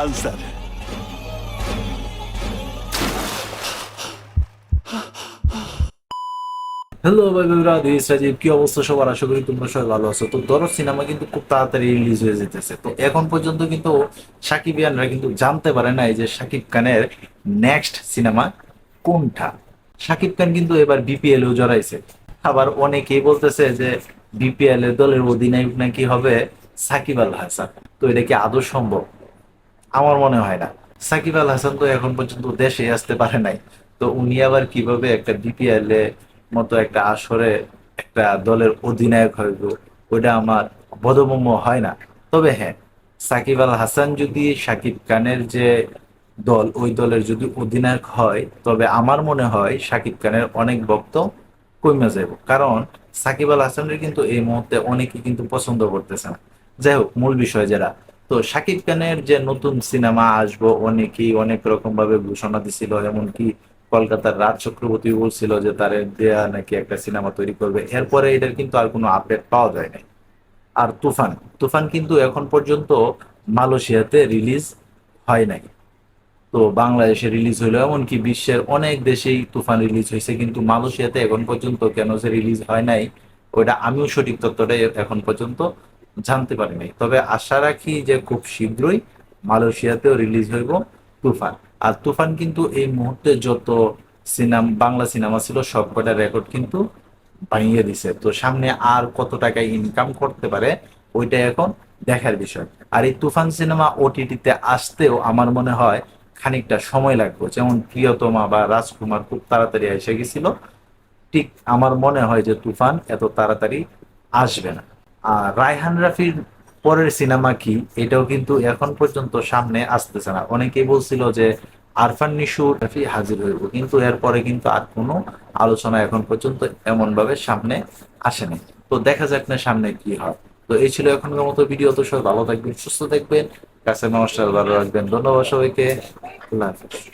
Answer hello বন্ধুরা this Rajib কি অবস্থা সবার? আশা করি তোমরা সবাই ভালো আছো। তো ধরো সিনেমা কিন্তু খুব তাড়াতাড়ি রিলিজ হয়ে যেতেছে। তো এখন পর্যন্ত কিন্তু সাকিবিয়ানরা কিন্তু জানতে পারে নাই যে সাকিব খানের নেক্সট সিনেমা কোনটা। সাকিব খান কিন্তু এবার বিপিএল এও জড়াইছে। আবার অনেকেই বলতেছে যে বিপিএল এর দলের অধিনায়ক নাকি হবে সাকিব আল হাসান। তো এটা কি আদৌ সম্ভব? আমার মনে হয় না। সাকিব আল হাসান তো এখন পর্যন্ত দেশে আসতে পারে নাই। তো উনি আবার কীভাবে একটা বিপিএল এ মতো একটা আসরে একটা দলের অধিনায়ক হইব, ওইটা আমার বোধগম্য হয় না। তবে হ্যাঁ সাকিব আল হাসান যদি সাকিব খানের যে দল, ওই দলের যদি অধিনায়ক হয়, তবে আমার মনে হয় সাকিব খানের অনেক ভক্ত কমে যাব কারণ সাকিব আল হাসানের কিন্তু এই মুহূর্তে অনেকে কিন্তু পছন্দ করতেছে না। যাই হোক, মূল বিষয় যারা তো শাকিব খানের যে নতুন সিনেমা আসব, অনেকেই অনেক রকম ভাবে ঘোষণা দিছিল, এমনকি কলকাতার রাজ চক্রবর্তী বলছিল যে তার দেয়া নাকি একটা সিনেমা তৈরি করবে। এরপরে এটার কিন্তু আর কোনো আপডেট পাওয়া যায় নাই। আর তুফান তুফান কিন্তু এখন পর্যন্ত মালয়েশিয়াতে রিলিজ হয় নাই। তো বাংলাদেশে রিলিজ হইল, এমনকি বিশ্বের অনেক দেশেই তুফান রিলিজ হয়েছে কিন্তু মালয়েশিয়াতে এখন পর্যন্ত কেন যে রিলিজ হয় নাই, ওইটা আমিও সঠিক তথ্যটা এখন পর্যন্ত জানতে পারি নাই। তবে আশা রাখি যে খুব শীঘ্রই মালয়েশিয়াতেও রিলিজ হইব তুফান। আর তুফান কিন্তু এই মুহূর্তে যত সিনেমা বাংলা সিনেমা ছিল, সবকটা রেকর্ড কিন্তু ভাঙিয়ে দিছে। তো সামনে আর কত টাকা ইনকাম করতে পারে ওইটা এখন দেখার বিষয়। আর এই তুফান সিনেমা ওটিটিতে আসতেও আমার মনে হয় খানিকটা সময় লাগবে। যেমন প্রিয়তমা বা রাজকুমার খুব তাড়াতাড়ি এসে গেছিল। ঠিক আমার মনে হয় যে তুফান এত তাড়াতাড়ি আসবে না। আর রায়হান রাফির পরের সিনেমা কি? এটাও কিন্তু এখন পর্যন্ত সামনে আসতেছে না। অনেকেই বলছিল যে আরফান নিশু রাফি হাজির হইব, কিন্তু এরপরে কিন্তু আর কোনো আলোচনা এখন পর্যন্ত এমন ভাবে সামনে আসেনি। তো দেখা যাক না সামনে কি হয়। তো এই ছিল এখনকার মতো ভিডিও। তো সবাই ভালো থাকবেন, সুস্থ থাকবেন। কাছে নমস্কার, ভালো রাখবেন ধন্যবাদ সবাইকে। আল্লাহ হাফিজ।